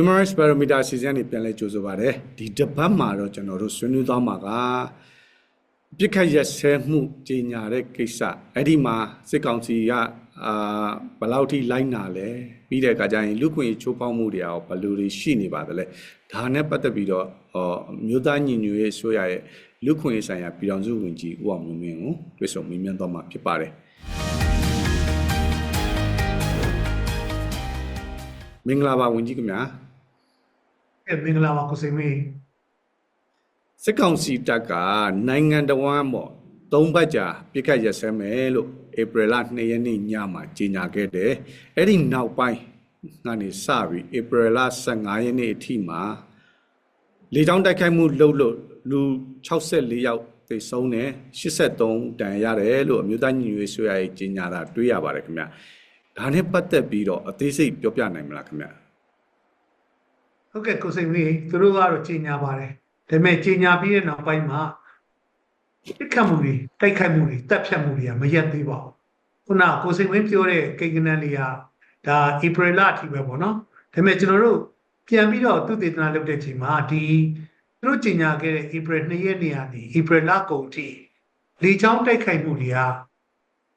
Human Rights Barometer အစီအစဉ်ကနေပြန်လဲကြိုဆိုပါရစေဒီတပတ်မှာတော့ကျွန်တော်တို့ဆွေးနွေးသွားမှာကပြစ်ခတ်ရက်ဆဲမှုကြီးညာတဲ့ကိစ္စအဲ့ဒီမှာစစ်ကောင်စီကအာဘယ်လောက်ထိလိုက်နာလဲပြီးတဲ့အခါကျရင်လူခွင့်ချိုးဖောက်မှုတွေရောဘယ်လိုတွေရှိနေပါသလဲဒါနဲ့ပတ်သက်ပြီးတော့ဟောမြို့သားညီညွတ်ရေးဆိုရရဲ့လူခွင့်ရေးဆိုင်ရာပြည်တော်စုဝင်ကြီးဦးအောင်မျိုးမင်းကိုတွေ့ဆုံမေးမြန်းသွားမှာဖြစ်ပါတယ်မင်္ဂလာပါဝင်ကြီးခင်ဗျာအဲ မင်္ဂလာပါကိုစိန်မင်းစစ်ကောင်စီတပ်ကနိုင်ငံတော်ဝန်ပေါ့သုံးပတ်ကြာပြစ်ခတ်ရက်စဲမယ်လို့ဧပြီလ2ရက်နေ့ညမှာကြေညာခဲ့တယ်။အဲ့ဒီနောက်ပိုင်းကနေစပြီးဧပြီလ15ရက်နေ့အထိမှာလေကြောင်းတိုက်ခိုက်မှုလုပ်လို့လူ64ယောက်သေဆုံးတယ်83တန်ရတယ်လို့အမျိုးသားညီညွတ်ရေးဆိုရရဲ့ကြေညာတာတွေ့ရပါတယ်ခင်ဗျ။ဒါနဲ့ပတ်သက်ပြီးတော့အသေးစိတ်ပြောပြနိုင်မလားခင်ဗျ။ ဟုတ်ကဲ့ကိုစိန်မင်းသူတို့ကတော့ကြီးညာပါတယ်ဒါပေမဲ့ကြီးညာပြီးတဲ့နောက်ပိုင်းမှာပြစ်ခတ်မှုတွေတိုက်ခိုက်မှုတွေတပ်ဖြတ်မှုတွေကမရက်သေးပါဘူးခုနကကိုစိန်မင်းပြောတဲ့ကိန်းကနန်းလေးကဒါဧပြီလအထိပဲပေါ့နော်ဒါပေမဲ့ကျွန်တော်တို့ပြန်ပြီးတော့သူတည်တနာလုပ်တဲ့ချိန်မှာဒီသူတို့ကြီးညာခဲ့တဲ့ဧပြီ2ရက်နေ့ကနေဧပြီလကုန်အထိလေချောင်းတိုက်ခိုက်မှုတွေက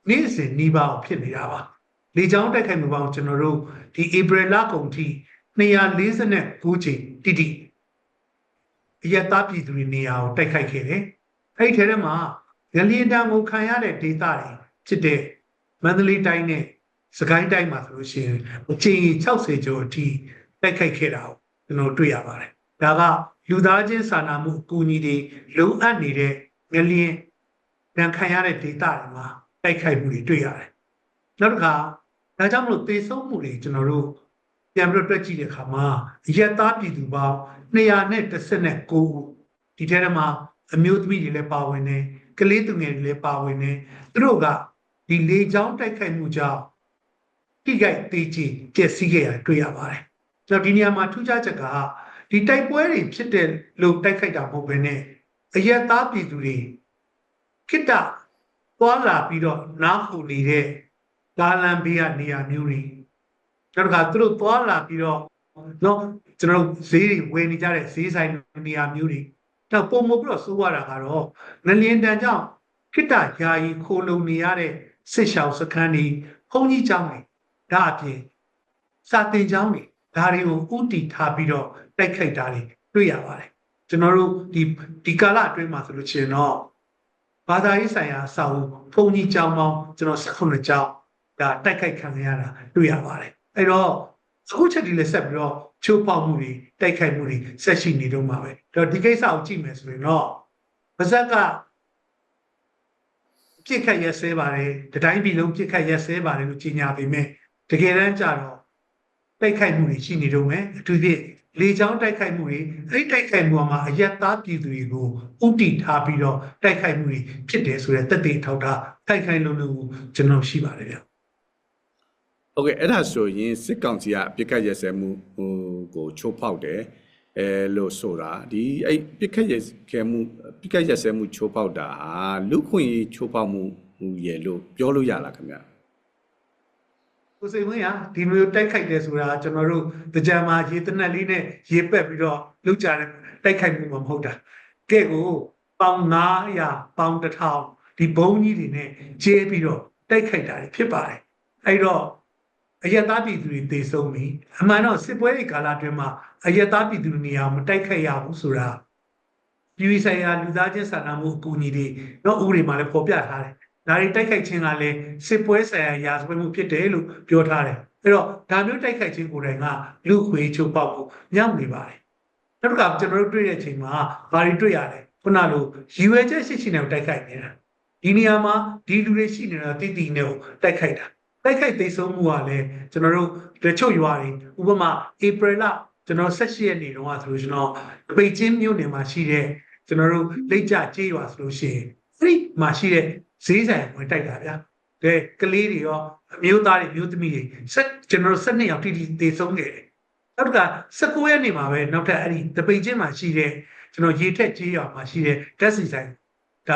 နေ့စဉ်နှီးပါအောင်ဖြစ်နေတာပါလေချောင်းတိုက်ခိုက်မှုပေါင်းကျွန်တော်တို့ဒီဧပြီလကုန်အထိ 249ချိန်တိတိအယက်သားပြည်သူတွေနေရာကိုတိုက်ခိုက်ခဲ့တယ်။အဲ့ဒီထဲမှာရလီတန်ကိုခံရတဲ့ဒေသတွေဖြစ်တဲ့မန္တလေးတိုင်းနဲ့စကိုင်းတိုင်းမှာဆိုလို့ရှိရင်အချိန်60ကျော်အထိတိုက်ခိုက်ခဲ့တာကိုကျွန်တော်တွေ့ရပါတယ်။ဒါကလူသားချင်းစာနာမှုအကူအညီတွေလုံအပ်နေတဲ့ငလျင်တန်ခံရတဲ့ဒေသတွေမှာတိုက်ခိုက်မှုတွေတွေ့ရတယ်။နောက်တစ်ခါဒါကြောင့်မလို့သေဆုံးမှုတွေကျွန်တော်တို့ ပြန်ပြီးတော့တွက်ကြည့်တဲ့အခါမှာရက်သားပြည်သူပေါင်း219ဦးဒီထဲမှာအမျိုးသမီးတွေလည်းပါဝင်တယ်ကလေးသူငယ်တွေလည်းပါဝင်တယ်သူတို့ကဒီလေချောင်းတိုက်ခိုက်မှုကြောင့်ထိခိုက်သေးချေပျက်စီးခဲ့ရတွေ့ရပါတယ်ကျွန်တော်ဒီနေရာမှာထူးခြားချက်ကဒီတိုက်ပွဲတွေဖြစ်တဲ့လို့တိုက်ခိုက်တာမဟုတ်ဘဲနဲ့အရက်သားပြည်သူတွေခိတ္တသွားလာပြီးတော့နားခုနေတဲ့ကားလမ်းဘေးကနေရာမျိုးတွေ နောက်တစ်ခါသူတို့သွားလာပြီးတော့နော်ကျွန်တော်တို့ဈေးတွေဝယ်နေကြတဲ့ဈေးဆိုင်နေရာမျိုးတွေတော့ပုံမပြီးတော့စိုးရတာကတော့ငလျင်တန်ကြောင့်ခိတ္တယာယီခိုလုံနေရတဲ့စစ်ရှောင်စခန်းတွေဘုံကြီးကျောင်းတွေဒါအပြင်စာတင်ကျောင်းတွေဒါတွေကိုဥတီထားပြီးတော့တိုက်ခိုက်တာတွေတွေ့ရပါတယ်ကျွန်တော်တို့ဒီဒီကာလအတွင်းမှာဆိုလို့ရှိရင်တော့ဘာသာရေးဆိုင်ရာအဆောက်အဦဘုံကြီးကျောင်းပေါင်းကျွန်တော်18ကျောင်းဒါတိုက်ခိုက်ခံရတာတွေ့ရပါတယ် အဲ့တော့အခုချက်ဒီလည်းဆက်ပြီးတော့ချိုးပေါက်မှုတွေတိုက်ခိုက်မှုတွေဆက်ရှိနေတော့မှာပဲအဲ့တော့ဒီကိစ္စကိုကြည့်မယ်ဆိုရင်တော့ပါဇက်ကပြစ်ခတ်ရက်စဲပါတယ်တတိုင်းပြည်လုံးပြစ်ခတ်ရက်စဲပါတယ်လို့ကြီးညာပေမဲ့တကယ်တမ်းကျတော့တိုက်ခိုက်မှုတွေရှိနေတော့မယ်အထူးဖြင့်လေကြောင်းတိုက်ခိုက်မှုတွေအဲ့တိုက်ခိုက်မှုမှာအယက်သားပြည်သူတွေကိုဥတီထားပြီးတော့တိုက်ခိုက်မှုတွေဖြစ်တယ်ဆိုတဲ့တက်တဲ့ထောက်တာတိုက်ခိုက်လို့လို့ကျွန်တော်ရှိပါတယ်ဗျ โอเคအဲ့ဒါဆိုရင်စစ်ကောင်စီကအပြစ်ခတ်ရက်စဲမှုဟိုကိုချိုးဖောက်တယ်အဲလို့ဆိုတာဒီအဲ့ပြစ်ခတ်ရက်ခဲမှုပြစ်ခတ်ရက်စဲမှုချိုးဖောက်တာဟာလူခွင့်ရေးချိုးဖောက်မှုဟိုရလို့ပြောလို့ရလားခင်ဗျ ကိုစိန်ဝင်းကဒီလိုတိုက်ခိုက်တယ်ဆိုတာကျွန်တော်တို့ကြံမှာရေတနက်လေးနဲ့ရေပက်ပြီးတော့လောက်ကြတယ်တိုက်ခိုက်မှုမဟုတ်တာကဲကိုပေါင်900ပေါင်1000ဒီဘုံကြီးတွေနဲ့ကျဲပြီးတော့တိုက်ခိုက်တာဖြစ်ပါတယ်အဲ့တော့ အယက်သားပြည်သူတွေတေဆုံးပြီအမှန်တော့စစ်ပွဲတွေကာလအတွင်းမှာအယက်သားပြည်သူတွေနေရာမတိုက်ခိုက်ရဘူးဆိုတာပြည်ဝဆိုင်ရာလူသားချင်းစာနာမှုအကူအညီတွေတော့ဥပဒေမှာလည်းဖော်ပြထားတယ်ဒါတွေတိုက်ခိုက်ခြင်းကလည်းစစ်ပွဲဆိုင်ရာရာဇဝတ်မှုဖြစ်တယ်လို့ပြောထားတယ်အဲ့တော့ဒါမျိုးတိုက်ခိုက်ခြင်းကိုယ်တိုင်ကလူခွေချုပ်ပေါက်ဖို့ညောင်းနေပါတယ်နောက်တစ်ခါကျွန်တော်တို့တွေ့တဲ့အချိန်မှာဘာတွေတွေ့ရလဲခုနလိုရည်ရွယ်ချက်ရှိရှိနဲ့တိုက်ခိုက်နေတာဒီနေရာမှာဒီလူတွေရှိနေတာတိတိနဲ့ကိုတိုက်ခိုက်တာ တိုက်ခိုက်သိဆုံးမှုကလည်းကျွန်တော်တို့တချို့ရွာတွေဥပမာဧပြီလကျွန်တော်18ရက်နေ့တုန်းကဆိုလို့ကျွန်တော်ပိတ်ချင်းမြို့နယ်မှာရှိတဲ့ကျွန်တော်တို့လက်ကြကြေးရွာဆိုလို့ရှိရင်အဲ့ဒီမှာရှိတဲ့ဈေးဆိုင်ဝင်တိုက်တာဗျာကဲကလေးတွေရောအမျိုးသားတွေမျိုးသမီးတွေဆက်ကျွန်တော်တို့12ယောက်တိတိသေဆုံးခဲ့တယ်နောက်တစ်ခါ19ရက်နေ့မှာပဲနောက်ထပ်အဲ့ဒီတပိတ်ချင်းမှာရှိတဲ့ကျွန်တော်ရေထက်ကြေးရွာမှာရှိတဲ့ဓာတ်စီဆိုင်ဒါ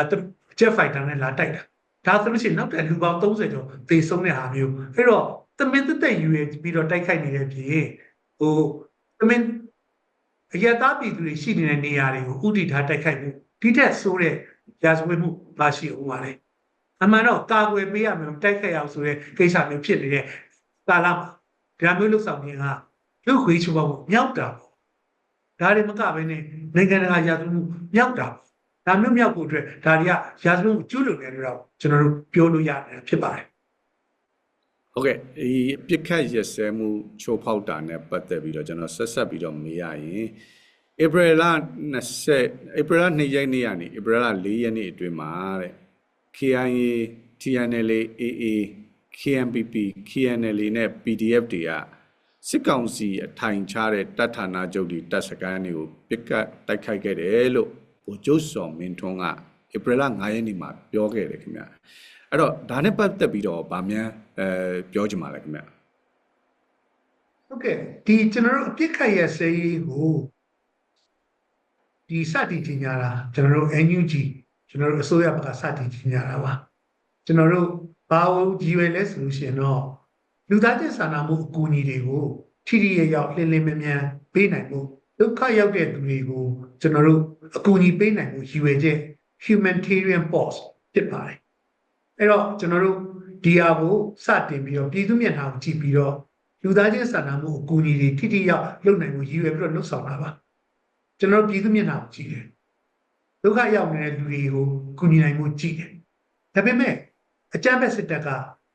ဂျက်ဖိုက်တာနဲ့လာတိုက်တာ ဒါဆိုလို့ရှိရင်နောက်ထပ်လူပေါင်း30ကျော်သေဆုံးတဲ့ဟာမျိုးအဲ့တော့သမင်းသက်သက်ယူရပြီးတော့တိုက်ခိုက်နေတဲ့ပြည်ဟို။အမင်းအရတားပြည်သူတွေရှိနေတဲ့နေရာတွေကိုဥတီထားတိုက်ခိုက်မှုဒီတက်ဆိုးတဲ့ရာဇဝတ်မှုပါရှိအောင်ပါလေ။အမှန်တော့ကာကွယ်ပေးရမယ်တိုက်ခိုက်အောင်ဆိုတဲ့ကိစ္စမျိုးဖြစ်နေတဲ့ကာလမှာဒါမျိုးလှုပ်ဆောင်ခြင်းကလူခွေးချိုးပေါင်းမြောက်တာပေါ့။ဒါတွေမကဘဲနဲ့နိုင်ငံတကာရာဇဝတ်မှုမြောက်တာပေါ့။ ဒါမျိုးမြောက်ဖို့အတွက်ဒါတွေကရာဇဝတ်မှုကျူးလွန်တယ်လို့တော့ကျွန်တော်တို့ပြောလို့ရတယ်ဖြစ်ပါတယ်။ဟုတ်ကဲ့ဒီပြစ်ခတ်ရက်စဲမှုချိုးဖောက်တာနဲ့ပတ်သက်ပြီးတော့ကျွန်တော်ဆက်ဆက်ပြီးတော့မေးရရင်ဧပြီလ20ဧပြီလ2ရက်နေ့ကနေဧပြီလ4ရက်နေ့အတွင်းမှာတဲ့ KIA TNL AA KNPP KNL နဲ့ PDF တွေကစစ်ကောင်စီအထိုင်ချတဲ့တပ်ဌာနချုပ်တွေတပ်စခန်းတွေကိုပြစ်ကတ်တိုက်ခိုက်ခဲ့တယ်လို့ ဗိုလ်ချုပ်စော်မင်းထွန်းကဧပြီလ9ရက်နေ့မှာပြောခဲ့တယ်ခင်ဗျအဲ့တော့ဒါနဲ့ပတ်သက်ပြီးတော့ဗာမြန်အဲပြောချင်ပါလဲခင်ဗျဟုတ်ကဲ့ဒီကျွန်တော်တို့အပြစ်ခတ်ရစေးကိုဒီစတင်ကြီးညာတာကျွန်တော်တို့ NUG ကျွန်တော်တို့အစိုးရဘက်ကစတင်ကြီးညာတာပါကျွန်တော်တို့ဘာလို့ကြီးရွယ်လဲဆိုလို့ရှိရင်တော့လူသားချင်းစာနာမှုအကူအညီတွေကိုထိထိရရောက်လင်းလင်းမြန်မြန်ပေးနိုင်ဖို့ ဒုက္ခရောက်တဲ့သူတွေကိုကျွန်တော်တို့အကူအညီပေးနိုင်ဖို့ရည်ရွယ်ချက် humanitarian pause ဖြစ်ပါတယ်အဲ့တော့ကျွန်တော်တို့ဒီဟာကိုစတင်ပြီးတော့ပြည်သူမျက်နှာကိုကြည့်ပြီးတော့လူသားချင်းစာနာမှုအကူအညီတွေထိထိရောက်လုပ်နိုင်မှုရည်ရွယ်ပြီးတော့လှုပ်ဆောင်တာပါကျွန်တော်ပြည်သူမျက်နှာကိုကြည့်တယ်ဒုက္ခရောက်နေတဲ့လူတွေကိုကူညီနိုင်မှုကြည့်တယ်ဒါပေမဲ့အကြမ်းဖက်စစ်တပ်က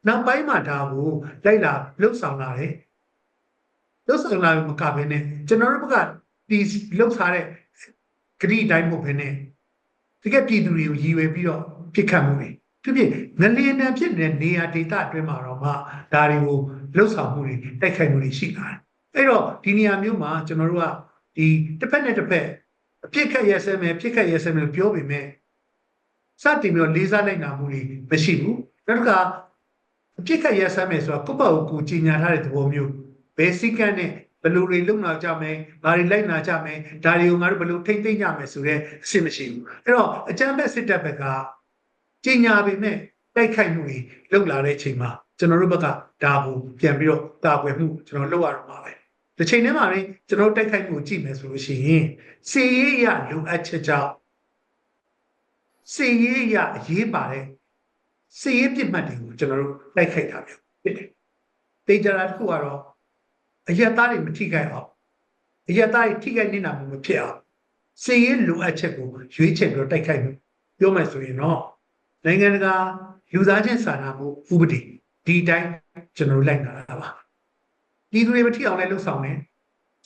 နောက်ပိုင်းမှာဒါကိုလိုက်လာလှုပ်ဆောင်လာတယ်လှုပ်ဆောင်လာမကဘဲနဲ့ကျွန်တော်တို့ဘက်က ဒီလှုပ်ထားတဲ့ဂရိတိုင်းမဟုတ်ဘဲနဲ့တကယ်ပြည်သူတွေကိုရည်ရွယ်ပြီးတော့ပြစ်ခတ်မှုတွေဖြစ်ဖြစ်ငလျင်တန်းဖြစ်နေတဲ့နေရာဒေသအတွင်းမှာတော့မှဒါတွေကိုလှုပ်ဆောင်မှုတွေတိုက်ခိုက်မှုတွေရှိလာတယ်။အဲ့တော့ဒီနေရာမျိုးမှာကျွန်တော်တို့ကဒီတစ်ဖက်နဲ့တစ်ဖက်အပြစ်ခတ်ရဲစဲမယ်ပြစ်ခတ်ရဲစဲမယ်လို့ပြောပေမဲ့စတင်ပြီးတော့လေးစားလိုက်နာမှုတွေမရှိဘူး။နောက်တစ်ခါအပြစ်ခတ်ရဲစဲမယ်ဆိုတာကိုယ့်ဘက်ကိုကြီးညာထားတဲ့သဘောမျိုးဘယ်စိကန်းနဲ့ ဘယ်လိုတွေလုံနာကြမယ်။ဘာတွေလိုက်နာကြမယ်။ဒါတွေကိုငါတို့ဘယ်လိုထိမ့်သိမ့်ကြမယ်ဆိုတော့အဆင်မရှိဘူး။အဲ့တော့အကြမ်းဖက်စစ်တပ်ဘက်ကကြီးညာပေမဲ့တိုက်ခိုက်မှုတွေလုပ်လာတဲ့အချိန်မှာကျွန်တော်တို့ဘက်ကဒါကိုပြန်ပြီးတော့တာကွယ်မှုကျွန်တော်လုပ်ရတော့မှာပဲဒီချိန်ထဲမှာလည်းကျွန်တော်တိုက်ခိုက်မှုကိုကြည့်မယ်ဆိုလို့ရှိရင်စီရေးရလိုအပ်ချက်ကြောင့်စီရေးရအရေးပါတဲ့စီရေးပြစ်မှတ်တွေကိုကျွန်တော်တို့တိုက်ခိုက်တာမျိုးဖြစ်တယ်တေချာတာတစ်ခုကတော့ အယက်သားတွေမထိခိုက်အောင်အယက်သားတွေထိခိုက်နေတာမျိုးမဖြစ်အောင်စီရေးလိုအပ်ချက်ကိုရွေးချယ်ပြီးတော့တိုက်ခိုက်မှုပြောမယ်ဆိုရင်တော့နိုင်ငံတကာလူသားချင်းစာနာမှုဥပဒေဒီတိုင်းကျွန်တော်တို့လိုက်လာတာပါဒီသူတွေမထိအောင်လည်းလှုပ်ဆောင်တယ်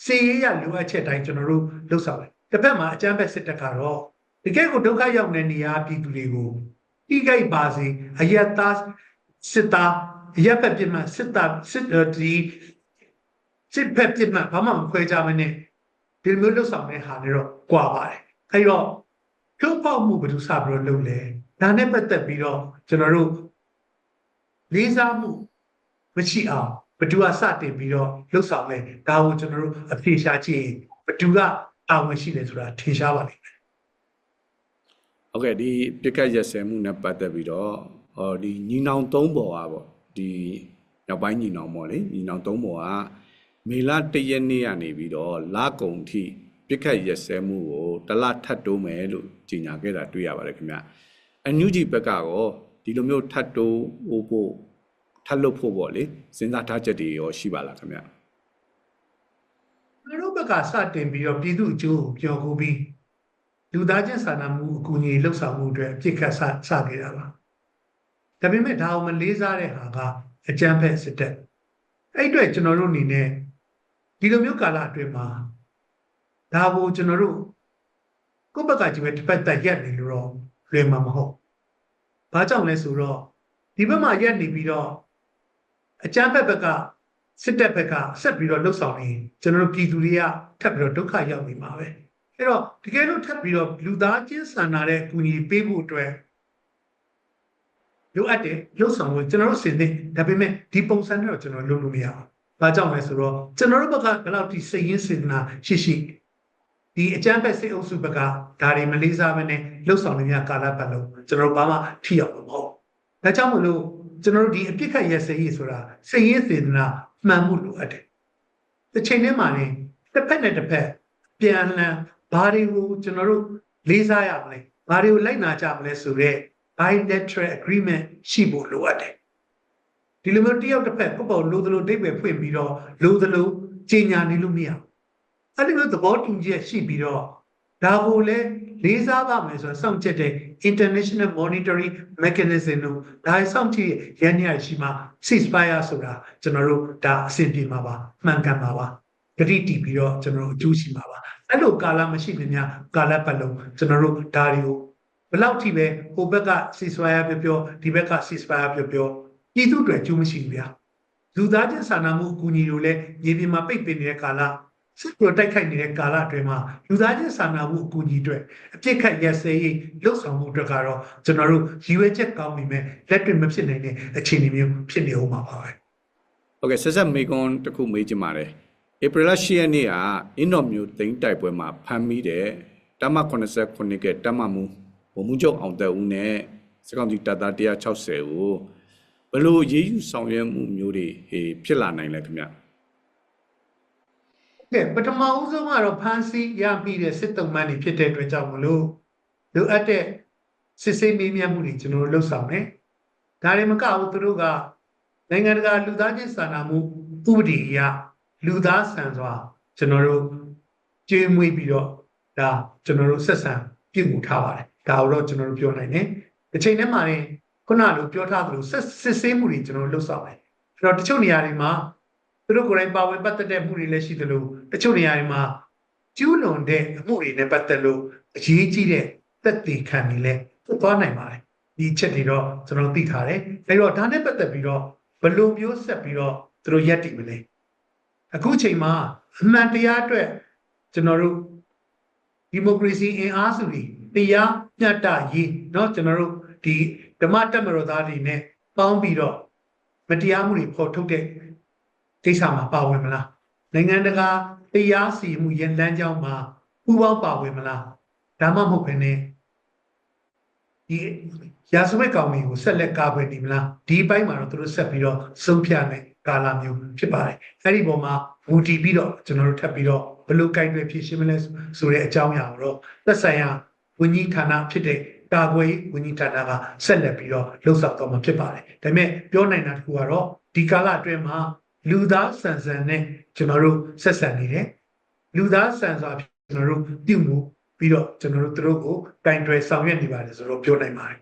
စေရေးရလိုအပ်ချက်တိုင်းကျွန်တော်တို့လှုပ်ဆောင်တယ်တစ်ဖက်မှာအကြမ်းဖက်စစ်တပ်ကတော့တကယ်ကိုဒုက္ခရောက်နေတဲ့နေရာပြည်သူတွေကိုတိကြိုက်ပါစေအယက်သားစစ်သားအယက်ဖက်ပြစ်မှတ်စစ်သားစစ်ဒီ စစ်ဖက်ပြစ်မှတ်ဘာမှမခွဲကြမနဲ့ဒီလိုမျိုးလှုပ်ဆောင်တဲ့ဟာတွေတော့ကွာပါတယ်အဲ့တော့ဖြုတ်ပေါက်မှုဘယ်သူစပြီးတော့လုပ်လဲဒါနဲ့ပတ်သက်ပြီးတော့ကျွန်တော်တို့လေးစားမှုမရှိအောင်ဘသူကစတင်ပြီးတော့လှုပ်ဆောင်လဲဒါကိုကျွန်တော်တို့အဖြေရှာကြည့်ဘသူကတာဝန်ရှိတယ်ဆိုတာထင်ရှားပါလိမ့်မယ်ဟုတ်ကဲ့ဒီပြကတ်ရက်စဲမှုနဲ့ပတ်သက်ပြီးတော့ဟောဒီညီနောင်သုံးပေါ်ပါပေါ့ဒီနောက်ပိုင်းညီနောင်ပေါ့လေညီနောင်သုံးပေါ်က မေလ၁ရက်နေ့ကနေပြီးတော့လကုံထိပြစ်ခတ်ရက်စဲမှုကိုတလထပ်တိုးမယ်လို့ကြေညာခဲ့တာတွေ့ရပါတယ်ခင်ဗျအန်ယူဂျီဘက်ကရောဒီလိုမျိုးထပ်တိုးဖို့ထပ်လုပ်ဖို့ပေါ့လေစဉ်းစားထားချက်တွေရောရှိပါလားခင်ဗျကျွန်တော်တို့ဘက်ကစတင်ပြီးတော့ပြည်သူအကျိုးကိုပြောခုပြီးလူသားချင်းစာနာမှုအကူအညီလှုပ်ဆောင်မှုအတွက်အပြစ်ခတ်စစခဲ့တာပါဒါပေမဲ့ဒါအောင်မလေးစားတဲ့ဟာကအကြမ်းဖက်စစ်တပ်အဲ့အတွက်ကျွန်တော်တို့အနေနဲ့ ဒီလိုမျိုးကာလအတွင်းမှာဒါကိုကျွန်တော်တို့ကိုယ့်ဘက်ကကြည့်ပဲတစ်ဖက်သက်ရက်နေလို့တော့လွယ်မှာမဟုတ်ဘာကြောင့်လဲဆိုတော့ဒီဘက်မှာရက်နေပြီးတော့အကြမ်းဖက်ဘက်ကစစ်တပ်ဘက်ကဆက်ပြီးတော့လှုပ်ဆောင်နေကျွန်တော်တို့ပြည်သူတွေကထပ်ပြီးတော့ဒုက္ခရောက်နေမှာပဲအဲ့တော့တကယ်လို့ထပ်ပြီးတော့လူသားချင်းစာနာတဲ့အကူအညီပေးဖို့အတွက်လိုအပ်တယ်လှုပ်ဆောင်လို့ကျွန်တော်တို့စင်နေဒါပေမဲ့ဒီပုံစံနဲ့တော့ကျွန်တော်လုပ်လို့မရဘူး။ ဘာကြောင့်လဲဆိုတော့ကျွန်တော်တို့ဘက်ကဘယ်လောက်ထိစိတ်ရင်းစေတနာရှိရှိဒီအကြမ်းဖက်စစ်အုပ်စုဘက်ကဒါတွေမလေးစားဘဲနဲ့လှုပ်ဆောင်နေများကာလပတ်လုံးကျွန်တော်တို့ဘာမှထိရောက်မှာမဟုတ်။ဒါကြောင့်မလို့ကျွန်တော်တို့ဒီအပြစ်ခတ်ရစရေးဆိုတာစိတ်ရင်းစေတနာမှန်မှုလိုအပ်တယ်။တစ်ချိန်တည်းမှာနေတစ်ဖက်နဲ့တစ်ဖက်ပြန်အလှန်ဘာတွေကိုကျွန်တော်တို့လေးစားရမလဲဘာတွေကိုလိုက်နာကြမလဲဆိုတော့ bilateral agreement ရှိဖို့လိုအပ်တယ် ဒီလိုမျိုးတစ်ယောက်တစ်ဖက်ပုပ္ပောလိုသလိုဒိတ်ပဲဖွင့်ပြီးတော့လိုသလိုကြီးညာနေလို့မရဘူးအဲ့ဒီလိုသဘောတူညီချက်ရှိပြီးတော့ဒါကိုလည်းလေးစားပါမယ်ဆိုတော့စောင့်ကြည့်တဲ့ international monitoring mechanism တို့ဒါစောင့်ကြည့်ရန်ရရှိမှ ceasefire ဆိုတာကျွန်တော်တို့ဒါအဆင်ပြေမှာပါမှန်ကန်ပါပါဂတိတည်ပြီးတော့ကျွန်တော်တို့အကျိုးရှိမှာပါအဲ့လိုကာလမရှိမများကာလပတ်လုံးကျွန်တော်တို့ဒါတွေကိုဘယ်လောက်ထိပဲဟိုဘက်က ceasefire ပြောပြောဒီဘက်က ceasefire ပြောပြော ပြည်သူတွေအကျိုးမရှိဘူးဗျာလူသားချင်းစာနာမှုအကူအညီတွေလည်းမြေပြင်မှာပိတ်ပင်နေတဲ့ကာလစစ်ပရိုတိုက်ခိုက်နေတဲ့ကာလအတွင်းမှာလူသားချင်းစာနာမှုအကူအညီတွေအပြစ်ခတ်ရက်စဲရေးလှုပ်ဆောင်မှုအတွက်ကတော့ကျွန်တော်တို့ရည်ရွယ်ချက်ကောင်းနေမဲ့လက်တွေ့မဖြစ်နိုင်တဲ့အခြေအနေမျိုးဖြစ်နေဦးမှာပါပဲဟုတ်ကဲ့ဆက်ဆက်မေကွန်တစ်ခုမေးချင်ပါတယ်ဧပြီလ10ရက်နေ့ကအင်းတော်မျိုးသိန်းတိုက်ပွဲမှာဖမ်းမိတဲ့တမ89ကတမမှုဗိုလ်မှူးချုပ်အောင်သက်ဦးနဲ့စကောင်ကြီးတပ်သား160ကို ဘယ်လိုရေးယူဆောင်ရွက်မှုမျိုးတွေဟေဖြစ်လာနိုင်လဲခင်ဗျကဲပထမဦးဆုံးကတော့ဖန်စီရပြီးတဲ့စစ်တုံးမှန်တွေဖြစ်တဲ့အတွက်ကြောင့်မလို့လိုအပ်တဲ့စစ်ဆေးမေးမြန်းမှုတွေကျွန်တော်တို့လှုပ်ဆောင်တယ်။ဒါတွေမကဘူးသူတို့ကနိုင်ငံတကာလူသားချင်းစာနာမှုဥပဒေအရလူသားဆန်စွာကျွန်တော်တို့ကြေးမွေးပြီးတော့ဒါကျွန်တော်တို့ဆက်ဆံပြုမှုထားပါတယ်။ဒါကိုတော့ကျွန်တော်တို့ပြောနိုင်တယ်။တစ်ချိန်တည်းမှာလည်း ခုနလိုပြောထားသလိုစစ်စစ်ဆေးမှုတွေကျွန်တော်တို့လှုပ်ဆောင်တယ်။အဲ့တော့တချို့နေရာတွေမှာ သူတို့ကိုယ်တိုင်ပါဝင်ပတ်သက်တဲ့မှုတွေလည်းရှိသလိုတချို့နေရာတွေမှာကျူးလွန်တဲ့အမှုတွေနဲ့ပတ်သက်လို့အရေးကြီးတဲ့သက်သေခံတွေလည်းဖြစ်သွားနိုင်ပါတယ်ဒီချက်တွေတော့ကျွန်တော်သိထားတယ်အဲတော့ဒါနဲ့ပတ်သက်ပြီးတော့ဘယ်လိုမျိုးဆက်ပြီးတော့သူတို့ရက်တည်မလဲအခုချိန်မှာအမှန်တရားအတွက်ကျွန်တော်တို့ဒီမိုကရေစီအင်အားစုတွေတရားမျှတရေးเนาะကျွန်တော်တို့ဒီ ဓမ္မတက်မတော်သားတွေနဲ့ပေါင်းပြီးတော့မတရားမှုတွေဖော်ထုတ်တဲ့ကိစ္စမှာပါဝင်မလားနိုင်ငံတကာတရားစီရင်မှုရန်လမ်းကြောင်းမှာပူးပေါင်းပါဝင်မလားဒါမှမဟုတ်ဘဲနဲ့ဒီရာဇဝတ်ကောင်တွေကိုဆက်လက်ကာကွယ်နေမလားဒီအပိုင်းမှာတော့သူတို့ဆက်ပြီးတော့ဆုံးဖြတ်မယ်ကာလမျိုးဖြစ်ပါတယ်အဲ့ဒီပုံမှာမူတည်ပြီးတော့ကျွန်တော်တို့ထပ်ပြီးတော့ဘယ်လိုကြိုက်တွေဖြစ်ရှင်းမလဲဆိုတဲ့အကြောင်းအရာကိုတော့သက်ဆိုင်ရာဝန်ကြီးဌာနဖြစ်တဲ့ ကာကွယ်ဝန်ကြီးဌာနကဆက်လက်ပြီးတော့လှုပ်ဆောင်တော့မှာဖြစ်ပါတယ်ဒါပေမဲ့ပြောနိုင်တာတခုကတော့ဒီကာလအတွင်းမှာလူသားဆန်ဆန်နဲ့ကျွန်တော်တို့ဆက်ဆံနေတယ်လူသားဆန်စွာကျွန်တော်တို့ပြုမှုပြီးတော့ကျွန်တော်တို့သူတို့ကိုကင်တွယ်ဆောင်ရွက်နေပါတယ်ဆိုတော့ပြောနိုင်ပါတယ်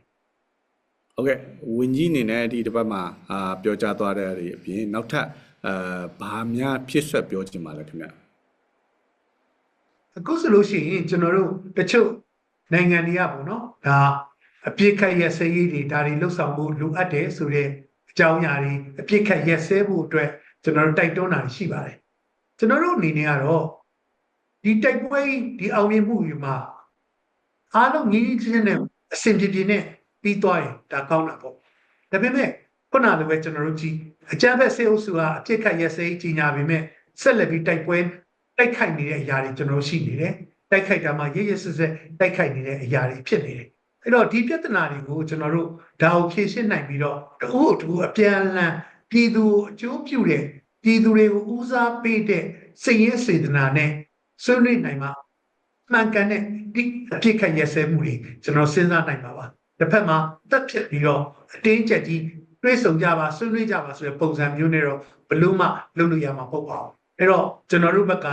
ဟုတ်ကဲ့ဝင်းကြီးအနေနဲ့ဒီတစ်ပတ်မှာအာပြောကြားသွားတဲ့အရာအပြင်နောက်ထပ်အာဘာများဖြစ်ဆွက်ပြောချင်ပါလဲခင်ဗျအခုဆိုလို့ရှိရင်ကျွန်တော်တို့တချို့ နိုင်ငံတွေကပေါ့နော်ဒါအပြစ်ခတ်ရက်စဲရေးတွေဒါတွေလှုပ်ဆောင်ဖို့လိုအပ်တယ်ဆိုတဲ့အကြောင်းအရာတွေအပြစ်ခတ်ရက်စဲဖို့အတွက်ကျွန်တော်တို့တိုက်တွန်းတာရှိပါတယ်ကျွန်တော်တို့အနေနဲ့ကတော့ဒီတိုက်ပွဲဒီအောင်မြင်မှုတွေမှာအားလုံးညီညီချင်းနဲ့အဆင်ပြေပြေနဲ့ပြီးသွားရင်ဒါကောင်းတာပေါ့ဒါပေမဲ့ခုနလိုပဲကျွန်တော်တို့ကြည့်အကြမ်းဖက်စေအုပ်စုဟာအပြစ်ခတ်ရက်စဲကြီးညာပေမဲ့ဆက်လက်ပြီးတိုက်ပွဲတိုက်ခိုက်နေတဲ့အရာတွေကျွန်တော်ရှိနေတယ် တိုက်ခိုက်တာမှရရစစ်စစ်တိုက်ခိုက်နေတဲ့အရာတွေဖြစ်နေတယ်အဲ့တော့ဒီပြဿနာတွေကိုကျွန်တော်တို့ဒါကိုဖြေရှင်းနိုင်ပြီးတော့တခုတခုအပြန်အလှန်ပြည်သူကိုအကျိုးပြုတဲ့ပြည်သူတွေကိုဦးစားပေးတဲ့စိတ်ရင်းစေတနာနဲ့ဆွေးနွေးနိုင်မှာမှန်ကန်တဲ့ဒီအဖြစ်ခက်ရစဲမှုတွေကျွန်တော်စဉ်းစားနိုင်ပါပါတစ်ဖက်မှာတက်ဖြစ်ပြီးတော့အတင်းကျပ်ကြီးတွေးဆုံကြပါဆွေးနွေးကြပါဆိုတဲ့ပုံစံမျိုးနဲ့တော့ဘယ်လို့မှလုပ်လို့ရမှာမဟုတ်ပါဘူးအဲ့တော့ကျွန်တော်တို့ဘက်က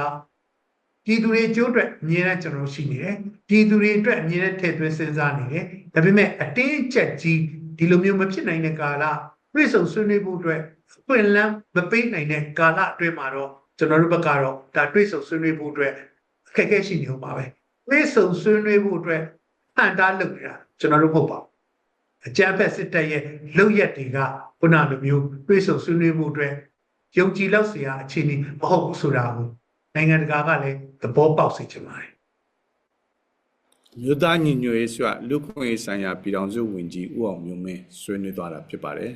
ပြည်သူတွေအကျိုးအတွက်အမြဲတမ်းကျွန်တော်ရှိနေတယ်ပြည်သူတွေအတွက်အမြဲတမ်းထည့်သွင်းစဉ်းစားနေတယ်ဒါပေမဲ့အတင်းအကျပ်ကြီးဒီလိုမျိုးမဖြစ်နိုင်တဲ့ကာလပြည်စုံဆွေးနွေးဖို့အတွက်အခွင့်အလမ်းမပေးနိုင်တဲ့ကာလအတွင်းမှာတော့ကျွန်တော်တို့ဘက်ကတော့ဒါတွေ့ဆုံဆွေးနွေးဖို့အတွက်အခက်အခဲရှိနေဦးပါပဲတွေ့ဆုံဆွေးနွေးဖို့အတွက်ဟန်တားလုပ်နေတာကျွန်တော်တို့မဟုတ်ပါဘူးအကြမ်းဖက်စစ်တပ်ရဲ့လုပ်ရက်တွေကခုနလိုမျိုးတွေ့ဆုံဆွေးနွေးမှုအတွက်ယုံကြည်လောက်စရာအခြေအနေမဟုတ်ဘူးဆိုတာကို နိုင်ငံတကာကလည်းသဘောပေါက်စေချင်ပါတယ်မြို့သားညီညွတ်ရေးဆွလူခွင့်ရေးဆိုင်ရာပြည်ထောင်စုဝန်ကြီးဦးအောင်မျိုးမင်းဆွေးနွေးသွားတာဖြစ်ပါတယ်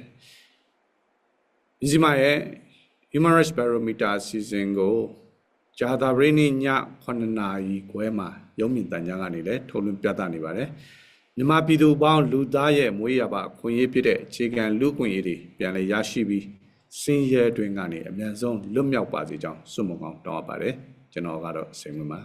ဒီစီမရဲ့ Human Rights Barometer အစီအစဉ်ကိုဂျာတာရင်းည9နာရီခွဲမှာရုံးမြင့်တန်ကြားကနေလည်းထုတ်လွှင့်ပြသနေပါတယ်မြန်မာပြည်သူပေါင်းလူသားရဲ့မွေးရပါအခွင့်အရေးဖြစ်တဲ့အခြေခံလူခွင့်ရေးတွေပြန်လည်ရရှိပြီး စင်ရဲတွင်ကနေအမြန်ဆုံးလွတ်မြောက်ပါစေကြောင်းဆုမွန်ကောင်းတောင်းအပ်ပါတယ်ကျွန်တော်ကတော့စိန်ဝင်ပါ